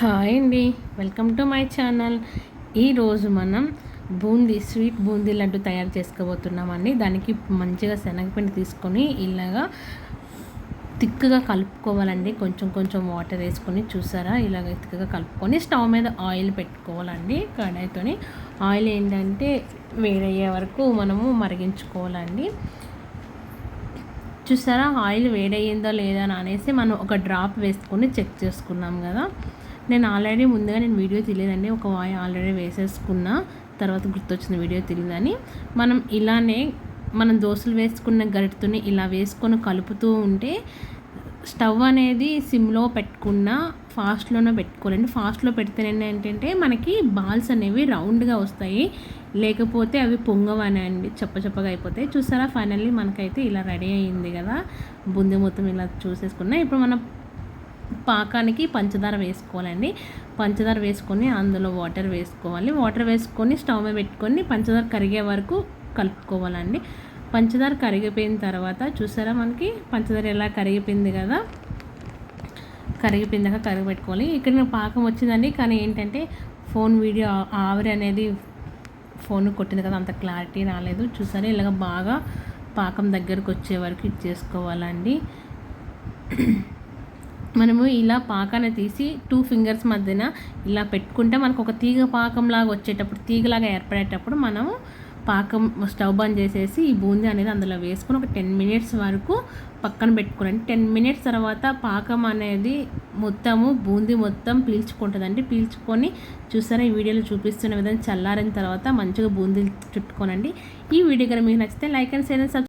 Hi అండి. Welcome to my channel. ఈరోజు మనం బూందీ స్వీట్ బూందీ లడ్డు తయారు చేసుకోబోతున్నామండి. దానికి మంచిగా శనగపిండి తీసుకొని ఇలాగా తిక్కుగా కలుపుకోవాలండి. కొంచెం కొంచెం వాటర్ వేసుకొని చూసారా? ఇలాగ తిక్కుగా కలుపుకొని స్టవ్ మీద ఆయిల్ పెట్టుకోవాలండి. కడాయితోని ఆయిల్ ఏంటంటే వేడయ్యే వరకు మనము మరిగించుకోవాలండి. చూసారా? ఆయిల్ వేడయ్యిందో లేదా అని అనేసి మనం ఒక డ్రాప్ వేసుకొని చెక్ చేసుకున్నాం కదా. నేను ఆల్రెడీ ముందుగా నేను వీడియో తెలియదండి ఒక వాయి ఆల్రెడీ వేసేసుకున్న తర్వాత గుర్తొచ్చిన వీడియో తెలియదని మనం ఇలానే మనం దోశలు వేసుకున్న గరిటతోని ఇలా వేసుకొని కలుపుతూ ఉంటే స్టవ్ అనేది సిమ్లో పెట్టుకున్న ఫాస్ట్లోనే పెట్టుకోవాలండి. ఫాస్ట్లో పెడితే ఏంటంటే మనకి బాల్స్ అనేవి రౌండ్గా వస్తాయి. లేకపోతే అవి పొంగవనండి అండి. అయిపోతాయి. చూసారా? ఫైనల్లీ మనకైతే ఇలా రెడీ అయ్యింది కదా. బుంది మొత్తం ఇలా చూసేసుకున్నా. ఇప్పుడు మనం పాకానికి పంచదార వేసుకోవాలండి. పంచదార వేసుకొని అందులో వాటర్ వేసుకోవాలి. వాటర్ వేసుకొని స్టవ్ మీద పెట్టుకొని పంచదార కరిగే వరకు కలుపుకోవాలండి. పంచదార కరిగిపోయిన తర్వాత చూసారా మనకి? పంచదార ఎలా కరిగిపోయింది కదా? కరిగిపోయిందాక కరిగి పెట్టుకోవాలి. ఇక్కడ నేను పాకం వచ్చిందండి. కానీ ఏంటంటే ఫోన్ వీడియో ఆవిరి అనేది ఫోన్ కొట్టింది కదా అంత క్లారిటీ రాలేదు. చూసారా? ఇలాగ బాగా పాకం దగ్గరకు వచ్చే వరకు ఇచ్చేసుకోవాలండి మనము ఇలా పాకాన్ని తీసి టూ ఫింగర్స్ మధ్యన ఇలా పెట్టుకుంటే మనకు ఒక తీగ పాకంలాగా వచ్చేటప్పుడు తీగలాగా ఏర్పడేటప్పుడు మనము పాకం స్టవ్ బంద్ చేసేసి ఈ బూందీ అనేది అందులో వేసుకొని ఒక టెన్ మినిట్స్ వరకు పక్కన పెట్టుకోండి. టెన్ మినిట్స్ తర్వాత పాకం అనేది మొత్తము బూందీ మొత్తం పీల్చుకుంటుందండి. పీల్చుకొని చూసారా ఈ వీడియోలో చూపిస్తున్న విధంగా చల్లారిన తర్వాత మంచిగా బూందీ చుట్టుకోనండి. ఈ వీడియో కనుక మీకు నచ్చితే లైక్ అండ్ షేర్ అండ్